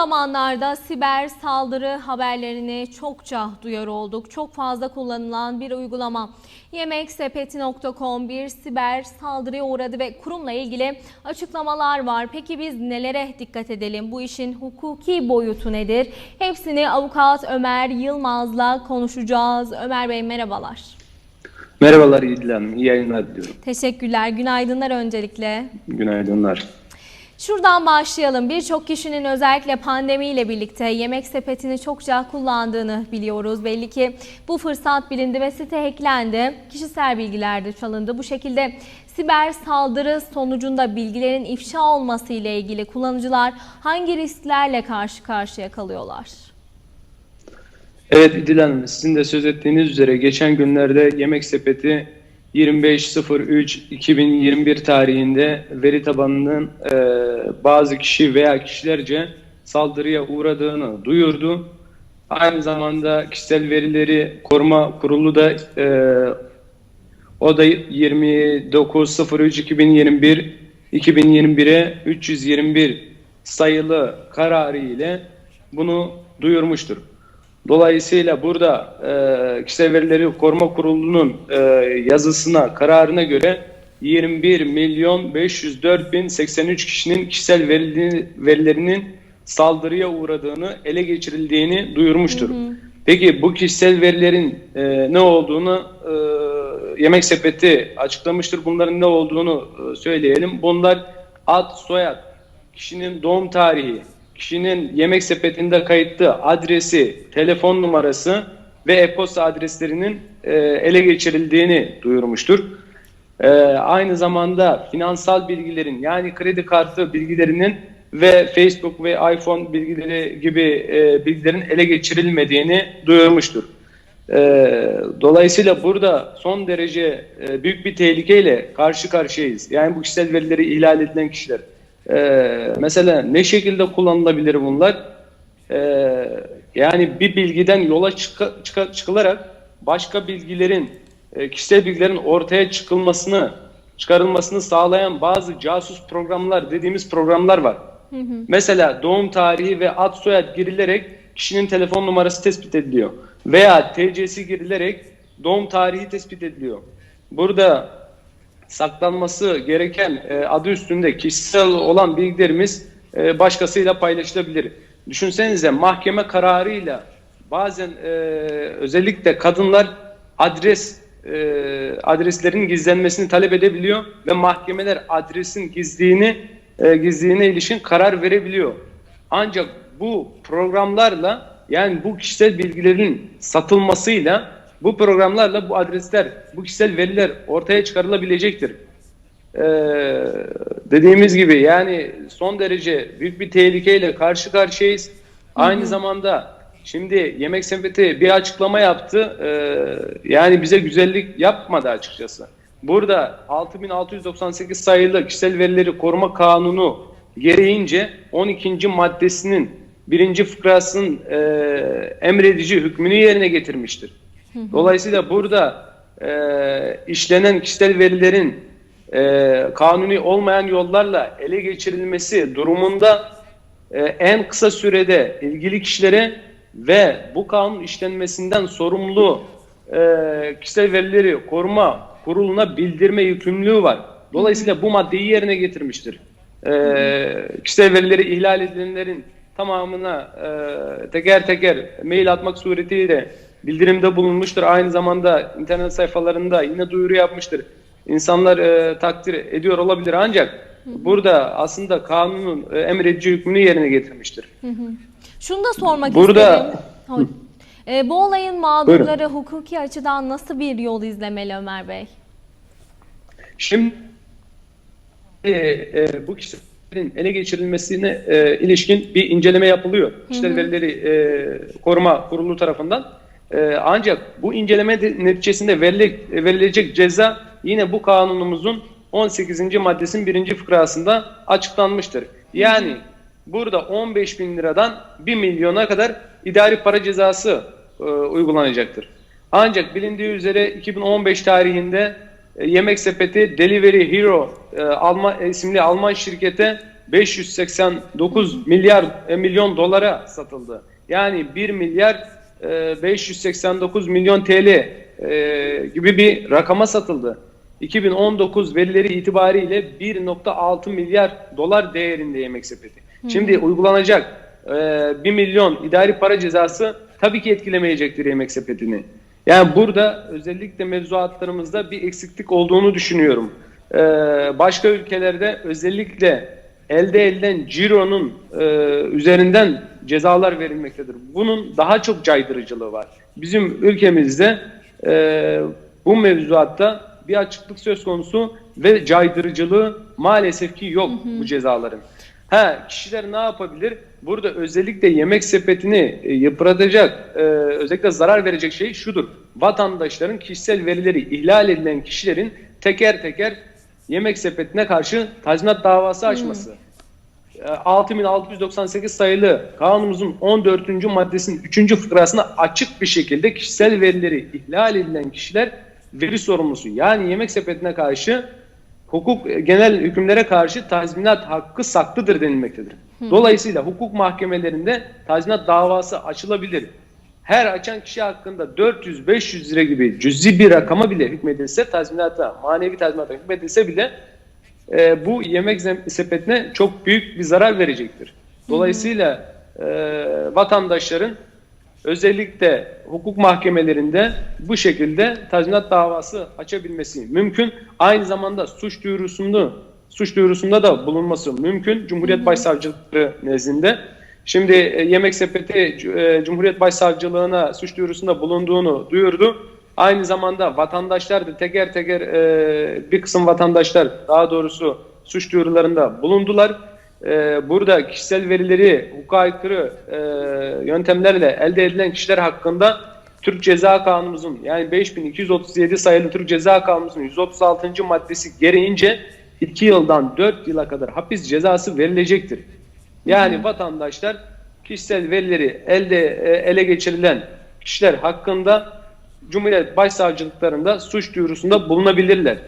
zamanlarda siber saldırı haberlerini çokça duyar olduk. Çok fazla kullanılan bir uygulama. Yemeksepeti.com bir siber saldırıya uğradı ve kurumla ilgili açıklamalar var. Peki biz nelere dikkat edelim? Bu işin hukuki boyutu nedir? Hepsini avukat Ömer Yılmaz'la konuşacağız. Ömer Bey merhabalar. Merhabalar İdil Hanım, iyi yayınlar diliyorum. Teşekkürler. Günaydınlar öncelikle. Günaydınlar. Şuradan başlayalım. Birçok kişinin özellikle pandemiyle birlikte yemek sepetini çokça kullandığını biliyoruz. Belli ki bu fırsat bilindi ve site hacklendi. Kişisel bilgiler de çalındı. Bu şekilde siber saldırı sonucunda bilgilerin ifşa olması ile ilgili kullanıcılar hangi risklerle karşı karşıya kalıyorlar? Evet İdil Hanım, sizin de söz ettiğiniz üzere geçen günlerde Yemek Sepeti 25.03.2021 tarihinde veri tabanının e, bazı kişi veya kişilerce saldırıya uğradığını duyurdu. Aynı zamanda kişisel verileri koruma kurulu da e, o da 29.03.2021 2021'e 321 sayılı kararı ile bunu duyurmuştur. Dolayısıyla burada e, kişisel verileri koruma kurulunun e, yazısına, kararına göre 21 milyon 504 bin 83 kişinin kişisel verileri, verilerinin saldırıya uğradığını, ele geçirildiğini duyurmuştur. Peki bu kişisel verilerin e, ne olduğunu e, Yemek Sepeti açıklamıştır. Bunların ne olduğunu e, söyleyelim. Bunlar ad, soyad, kişinin doğum tarihi, kişinin yemek sepetinde kayıtlı adresi, telefon numarası ve e-posta adreslerinin e, ele geçirildiğini duyurmuştur. E, aynı zamanda finansal bilgilerin yani kredi kartı bilgilerinin ve Facebook ve iPhone bilgileri gibi e, bilgilerin ele geçirilmediğini duyurmuştur. E, dolayısıyla burada son derece e, büyük bir tehlikeyle karşı karşıyayız. Yani bu kişisel verileri ihlal edilen kişiler. Ee, mesela ne şekilde kullanılabilir bunlar? Ee, yani bir bilgiden yola çıka, çıka, çıkılarak başka bilgilerin, e, kişisel bilgilerin ortaya çıkılmasını, çıkarılmasını sağlayan bazı casus programlar dediğimiz programlar var. Hı hı. Mesela doğum tarihi ve ad soyad girilerek kişinin telefon numarası tespit ediliyor. Veya TC'si girilerek doğum tarihi tespit ediliyor. Burada saklanması gereken e, adı üstünde kişisel olan bilgilerimiz e, başkasıyla paylaşılabilir. Düşünsenize mahkeme kararıyla bazen e, özellikle kadınlar adres e, adreslerin gizlenmesini talep edebiliyor ve mahkemeler adresin gizliğini e, gizliliğine ilişkin karar verebiliyor. Ancak bu programlarla yani bu kişisel bilgilerin satılmasıyla bu programlarla bu adresler, bu kişisel veriler ortaya çıkarılabilecektir. Ee, dediğimiz gibi yani son derece büyük bir tehlikeyle karşı karşıyayız. Aynı hı hı. zamanda şimdi Yemek Sepeti bir açıklama yaptı. Ee, yani bize güzellik yapmadı açıkçası. Burada 6698 sayılı kişisel verileri koruma kanunu gereğince 12. maddesinin birinci fıkrasının e, emredici hükmünü yerine getirmiştir. Dolayısıyla burada e, işlenen kişisel verilerin e, kanuni olmayan yollarla ele geçirilmesi durumunda e, en kısa sürede ilgili kişilere ve bu kanun işlenmesinden sorumlu e, kişisel verileri koruma kuruluna bildirme yükümlülüğü var. Dolayısıyla bu maddeyi yerine getirmiştir. E, kişisel verileri ihlal edilenlerin tamamına e, teker teker mail atmak suretiyle bildirimde bulunmuştur. Aynı zamanda internet sayfalarında yine duyuru yapmıştır. İnsanlar e, takdir ediyor olabilir ancak hı hı. burada aslında kanunun e, emredici hükmünü yerine getirmiştir. Hı hı. Şunu da sormak burada, isterim. E, bu olayın mağdurları Buyurun. hukuki açıdan nasıl bir yol izlemeli Ömer Bey? Şimdi e, e, bu kişilerin ele geçirilmesine e, ilişkin bir inceleme yapılıyor. Kişisel verileri e, koruma kurulu tarafından. Ee, ancak bu inceleme neticesinde verilecek ceza yine bu kanunumuzun 18. maddesinin birinci fıkrasında açıklanmıştır. Yani burada 15 bin liradan 1 milyona kadar idari para cezası e, uygulanacaktır. Ancak bilindiği üzere 2015 tarihinde e, Yemek Sepeti Delivery Hero e, Alman, isimli Alman şirkete 589 milyar e, milyon dolara satıldı. Yani 1 milyar 589 milyon TL e, gibi bir rakama satıldı. 2019 verileri itibariyle 1.6 milyar dolar değerinde yemek sepeti. Şimdi uygulanacak e, 1 milyon idari para cezası tabii ki etkilemeyecektir yemek sepetini. Yani burada özellikle mevzuatlarımızda bir eksiklik olduğunu düşünüyorum. Başka ülkelerde özellikle elde edilen cironun e, üzerinden cezalar verilmektedir. Bunun daha çok caydırıcılığı var. Bizim ülkemizde e, bu mevzuatta bir açıklık söz konusu ve caydırıcılığı maalesef ki yok bu cezaların. Ha kişiler ne yapabilir? Burada özellikle yemek sepetini e, yıpratacak, e, özellikle zarar verecek şey şudur. Vatandaşların kişisel verileri ihlal edilen kişilerin teker teker yemek sepetine karşı tazminat davası açması. E, 6698 sayılı kanunumuzun 14. maddesinin 3. fıkrasına açık bir şekilde kişisel verileri ihlal edilen kişiler veri sorumlusu. Yani yemek sepetine karşı hukuk e, genel hükümlere karşı tazminat hakkı saklıdır denilmektedir. Dolayısıyla hukuk mahkemelerinde tazminat davası açılabilir. Her açan kişi hakkında 400-500 lira gibi cüzi bir rakama bile hükmedilse tazminata, manevi tazminata hükmedilse bile e, bu yemek sepetine çok büyük bir zarar verecektir. Dolayısıyla e, vatandaşların özellikle hukuk mahkemelerinde bu şekilde tazminat davası açabilmesi mümkün. Aynı zamanda suç duyurusunda suç duyurusunda da bulunması mümkün Cumhuriyet Başsavcılıkları nezdinde. Şimdi e, Yemek Sepeti e, Cumhuriyet Başsavcılığına suç duyurusunda bulunduğunu duyurdu. Aynı zamanda vatandaşlar da teker teker e, bir kısım vatandaşlar daha doğrusu suç duyurularında bulundular. Burada kişisel verileri hukuka aykırı yöntemlerle elde edilen kişiler hakkında Türk Ceza Kanunumuzun yani 5237 sayılı Türk Ceza Kanunumuzun 136. maddesi gereğince 2 yıldan 4 yıla kadar hapis cezası verilecektir. Yani vatandaşlar kişisel verileri elde e, ele geçirilen kişiler hakkında Cumhuriyet Başsavcılıklarında suç duyurusunda bulunabilirler.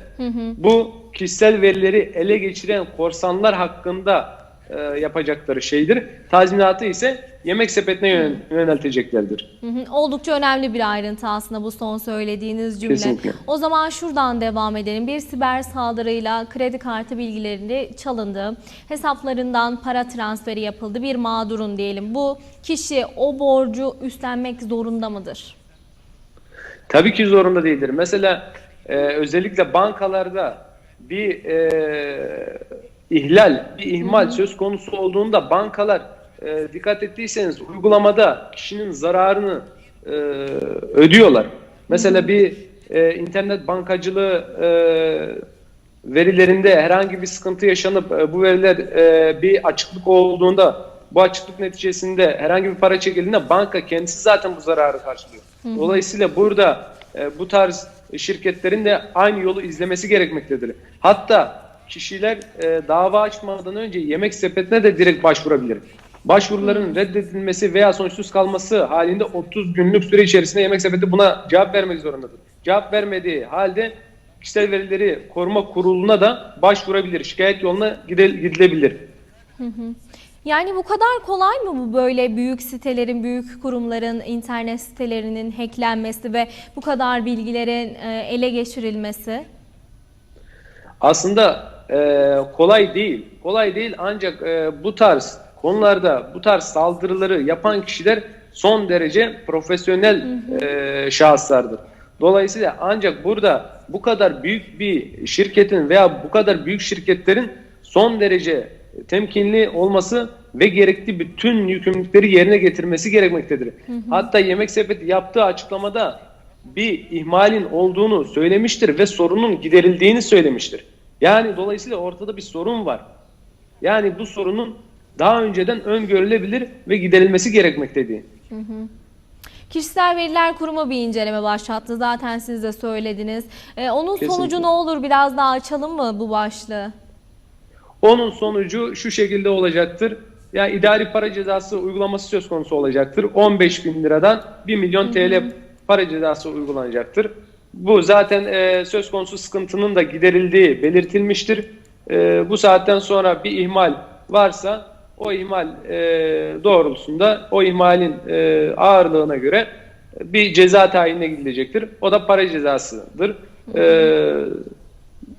Bu kişisel verileri ele geçiren korsanlar hakkında e, yapacakları şeydir. Tazminatı ise yemek sepetine yönel- yönelteceklerdir. Hı hı. Oldukça önemli bir ayrıntı aslında bu son söylediğiniz cümle. Kesinlikle. O zaman şuradan devam edelim. Bir siber saldırıyla kredi kartı bilgilerini çalındı. Hesaplarından para transferi yapıldı. Bir mağdurun diyelim. Bu kişi o borcu üstlenmek zorunda mıdır? Tabii ki zorunda değildir. Mesela e, özellikle bankalarda bir e, ihlal, bir ihmal söz konusu olduğunda bankalar e, dikkat ettiyseniz uygulamada kişinin zararını e, ödüyorlar. Mesela bir e, internet bankacılığı e, verilerinde herhangi bir sıkıntı yaşanıp e, bu veriler e, bir açıklık olduğunda bu açıklık neticesinde herhangi bir para çekildiğinde banka kendisi zaten bu zararı karşılıyor. Dolayısıyla burada e, bu tarz şirketlerin de aynı yolu izlemesi gerekmektedir. Hatta kişiler e, dava açmadan önce yemek sepetine de direkt başvurabilir. Başvuruların reddedilmesi veya sonuçsuz kalması halinde 30 günlük süre içerisinde yemek sepeti buna cevap vermek zorundadır. Cevap vermediği halde kişisel verileri koruma kuruluna da başvurabilir. Şikayet yoluna gidil- gidilebilir. Yani bu kadar kolay mı bu böyle büyük sitelerin, büyük kurumların internet sitelerinin hacklenmesi ve bu kadar bilgilerin e, ele geçirilmesi? Aslında e, kolay değil. Kolay değil ancak e, bu tarz konularda bu tarz saldırıları yapan kişiler son derece profesyonel e, şahıslardır. Dolayısıyla ancak burada bu kadar büyük bir şirketin veya bu kadar büyük şirketlerin son derece temkinli olması ve gerekli bütün yükümlülükleri yerine getirmesi gerekmektedir. Hatta Yemek Sepeti yaptığı açıklamada bir ihmalin olduğunu söylemiştir ve sorunun giderildiğini söylemiştir. Yani dolayısıyla ortada bir sorun var. Yani bu sorunun daha önceden öngörülebilir ve giderilmesi gerekmektedir. Kişisel Veriler Kurumu bir inceleme başlattı. Zaten siz de söylediniz. E, onun Kesinlikle. sonucu ne olur? Biraz daha açalım mı bu başlığı? Onun sonucu şu şekilde olacaktır. Yani idari para cezası uygulaması söz konusu olacaktır. 15 bin liradan 1 milyon TL para cezası uygulanacaktır. Bu zaten e, söz konusu sıkıntının da giderildiği belirtilmiştir. E, bu saatten sonra bir ihmal varsa o ihmal e, doğrultusunda o ihmalin e, ağırlığına göre bir ceza tayinine gidilecektir. O da para cezasıdır. E,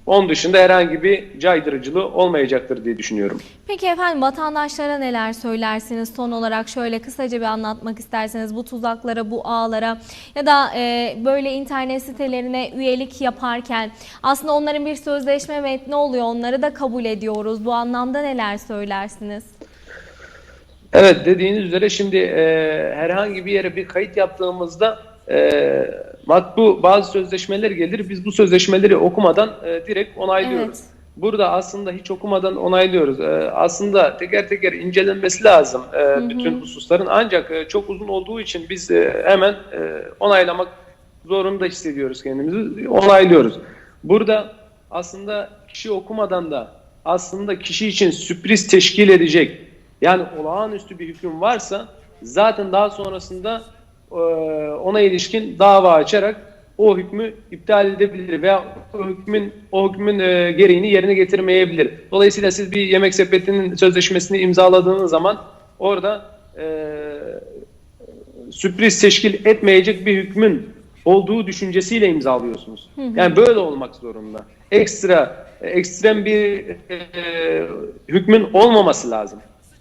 onun dışında herhangi bir caydırıcılığı olmayacaktır diye düşünüyorum. Peki efendim vatandaşlara neler söylersiniz? Son olarak şöyle kısaca bir anlatmak isterseniz bu tuzaklara, bu ağlara ya da e, böyle internet sitelerine üyelik yaparken aslında onların bir sözleşme metni oluyor. Onları da kabul ediyoruz. Bu anlamda neler söylersiniz? Evet dediğiniz üzere şimdi e, herhangi bir yere bir kayıt yaptığımızda e, matbu bazı sözleşmeler gelir. Biz bu sözleşmeleri okumadan e, direkt onaylıyoruz. Evet. Burada aslında hiç okumadan onaylıyoruz. E, aslında teker teker incelenmesi lazım e, bütün hususların. Ancak e, çok uzun olduğu için biz e, hemen e, onaylamak zorunda hissediyoruz kendimizi. Onaylıyoruz. Burada aslında kişi okumadan da aslında kişi için sürpriz teşkil edecek yani olağanüstü bir hüküm varsa zaten daha sonrasında ona ilişkin dava açarak o hükmü iptal edebilir veya o hükmün o hükmün e, gereğini yerine getirmeyebilir. Dolayısıyla siz bir yemek sepetinin sözleşmesini imzaladığınız zaman orada e, sürpriz teşkil etmeyecek bir hükmün olduğu düşüncesiyle imzalıyorsunuz. Yani böyle olmak zorunda. Ekstra, ekstrem bir e, hükmün olmaması lazım.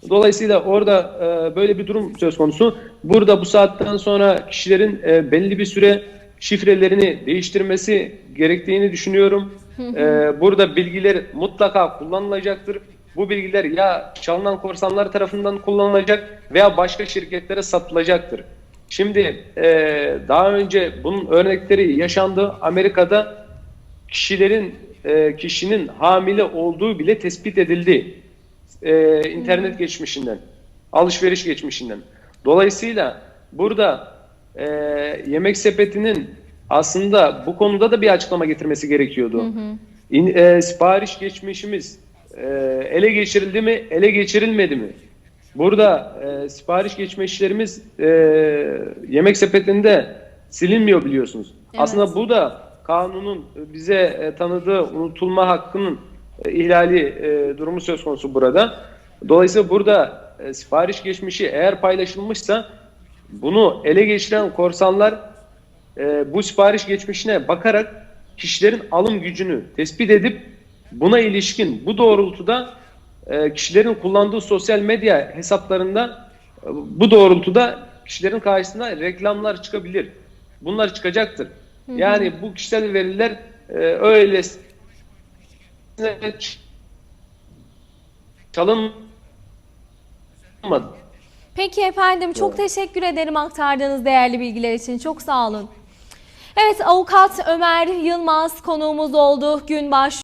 Dolayısıyla orada e, böyle bir durum söz konusu. Burada bu saatten sonra kişilerin e, belli bir süre şifrelerini değiştirmesi gerektiğini düşünüyorum. E, burada bilgiler mutlaka kullanılacaktır. Bu bilgiler ya çalınan korsanlar tarafından kullanılacak veya başka şirketlere satılacaktır. Şimdi e, daha önce bunun örnekleri yaşandı. Amerika'da kişilerin e, kişinin hamile olduğu bile tespit edildi. E, internet geçmişinden, alışveriş geçmişinden. Dolayısıyla burada e, yemek sepetinin aslında bu konuda da bir açıklama getirmesi gerekiyordu. İn- e, sipariş geçmişimiz e, ele geçirildi mi, ele geçirilmedi mi? Burada e, sipariş geçmişlerimiz e, yemek sepetinde silinmiyor biliyorsunuz. Evet. Aslında bu da kanunun bize e, tanıdığı unutulma hakkının ihlali e, durumu söz konusu burada. Dolayısıyla burada e, sipariş geçmişi eğer paylaşılmışsa bunu ele geçiren korsanlar e, bu sipariş geçmişine bakarak kişilerin alım gücünü tespit edip buna ilişkin bu doğrultuda e, kişilerin kullandığı sosyal medya hesaplarında e, bu doğrultuda kişilerin karşısına reklamlar çıkabilir. Bunlar çıkacaktır. Yani bu kişisel veriler e, öyle çalınmadı. Peki efendim çok teşekkür ederim aktardığınız değerli bilgiler için. Çok sağ olun. Evet avukat Ömer Yılmaz konuğumuz oldu. Gün baş